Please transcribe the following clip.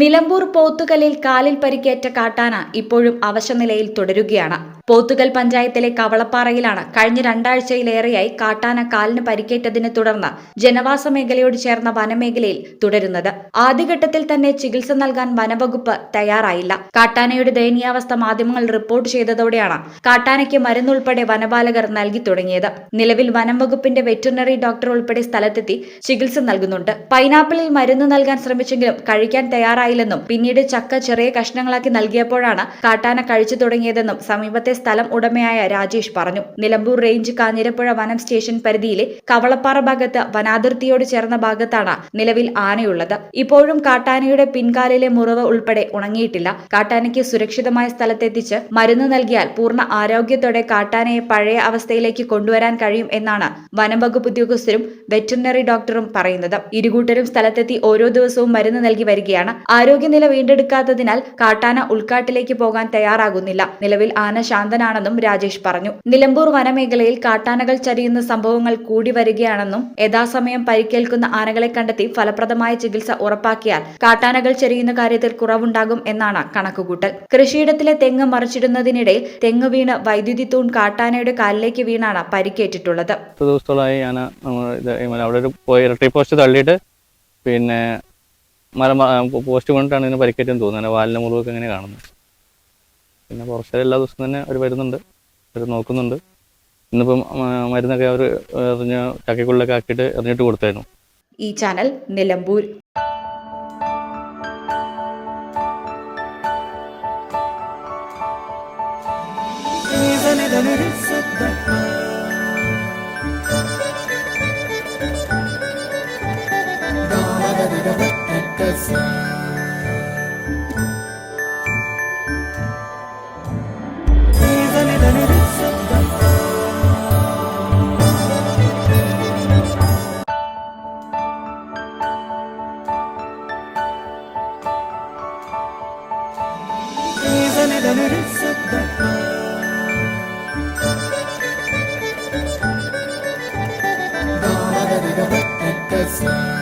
നിലമ്പൂർ പോത്തുകലിൽ കാലിൽ പരിക്കേറ്റ കാട്ടാന ഇപ്പോഴും അവശനിലയിൽ തുടരുകയാണ്. പോത്തുകൽ പഞ്ചായത്തിലെ കവളപ്പാറയിലാണ് കഴിഞ്ഞ രണ്ടാഴ്ചയിലേറെയായി കാട്ടാന കാലിന് പരിക്കേറ്റതിനെ തുടർന്ന് ജനവാസ മേഖലയോട് ചേർന്ന വനമേഖലയിൽ തുടരുന്നത്. ആദ്യഘട്ടത്തിൽ തന്നെ ചികിത്സ നൽകാൻ വനവകുപ്പ് തയ്യാറായില്ല. കാട്ടാനയുടെ ദയനീയാവസ്ഥ മാധ്യമങ്ങൾ റിപ്പോർട്ട് ചെയ്തതോടെയാണ് കാട്ടാനയ്ക്ക് മരുന്നുൾപ്പെടെ വനപാലകർ നൽകി തുടങ്ങിയത്. നിലവിൽ വനം വകുപ്പിന്റെ വെറ്ററിനറി ഡോക്ടർ ഉൾപ്പെടെ സ്ഥലത്തെത്തി ചികിത്സ നൽകുന്നുണ്ട്. പൈനാപ്പിളിൽ മരുന്ന് നൽകാൻ ശ്രമിച്ചെങ്കിലും കഴിക്കാൻ തയ്യാറായില്ലെന്നും പിന്നീട് ചക്ക ചെറിയ കഷ്ണങ്ങളാക്കി നൽകിയപ്പോഴാണ് കാട്ടാന കഴിച്ചു തുടങ്ങിയതെന്നും സമീപത്തെ സ്ഥലം ഉടമയായ രാജേഷ് പറഞ്ഞു. നിലമ്പൂർ റേഞ്ച് കാഞ്ഞിരപ്പുഴ വനം സ്റ്റേഷൻ പരിധിയിലെ കവളപ്പാറ ഭാഗത്ത് വനാതിർത്തിയോട് ചേർന്ന ഭാഗത്താണ് നിലവിൽ ആനയുള്ളത്. ഇപ്പോഴും കാട്ടാനയുടെ പിൻകാലിലെ മുറിവ് ഉൾപ്പെടെ ഉണങ്ങിയിട്ടില്ല. കാട്ടാനയ്ക്ക് സുരക്ഷിതമായ സ്ഥലത്തെത്തിച്ച് മരുന്ന് നൽകിയാൽ പൂർണ ആരോഗ്യത്തോടെ കാട്ടാനയെ പഴയ അവസ്ഥയിലേക്ക് കൊണ്ടുവരാൻ കഴിയും എന്നാണ് വനംവകുപ്പ് ഉദ്യോഗസ്ഥരും വെറ്ററിനറി ഡോക്ടറും പറയുന്നത്. ഇരുകൂട്ടരും സ്ഥലത്തെത്തി ഓരോ ദിവസവും മരുന്ന് നൽകി വരികയാണ് ആരോഗ്യനില വീണ്ടെടുക്കാത്തതിനാൽ കാട്ടാന ഉൾക്കാട്ടിലേക്ക് പോകാൻ തയ്യാറാകുന്നില്ല. നിലവിൽ ആന ശാന്തനാണെന്നും രാജേഷ് പറഞ്ഞു. നിലമ്പൂർ വനമേഖലയിൽ കാട്ടാനകൾ ചരിയുന്ന സംഭവങ്ങൾ കൂടി വരികയാണെന്നും യഥാസമയം പരിക്കേൽക്കുന്ന ആനകളെ കണ്ടെത്തി ഫലപ്രദമായ ചികിത്സ ഉറപ്പാക്കിയാൽ കാട്ടാനകൾ ചെരിയുന്ന കാര്യത്തിൽ കുറവുണ്ടാകും എന്നാണ് കണക്കുകൂട്ടൽ. കൃഷിയിടത്തിലെ തെങ്ങ് മറിച്ചിടുന്നതിനിടെ തെങ്ങ് വീണ് വൈദ്യുതി തൂൺ കാട്ടാനയുടെ കാലിലേക്ക് വീണാണ് പരിക്കേറ്റിട്ടുള്ളത്. ഞാൻ പോസ്റ്റ് തള്ളിയിട്ട് പിന്നെ പോസ്റ്റ് കൊണ്ടിട്ടാണ് ഇതിന് പരിക്കേറ്റെന്ന് തോന്നുന്നത് വാലിന് വാലിന്റെ മുറിവൊക്കെ ഇങ്ങനെ കാണുന്നത് പിന്നെ പുറശ്ശേരി എല്ലാ ദിവസവും തന്നെ അവർ വരുന്നുണ്ട്. അവർ നോക്കുന്നുണ്ട്. ഇന്നിപ്പം മരുന്നൊക്കെ അവർ എറിഞ്ഞ ചക്കക്കുള്ളിലൊക്കെ ആക്കിയിട്ട് എറിഞ്ഞിട്ട് കൊടുത്തായിരുന്നു. ഈ channel Nilambur. Yes.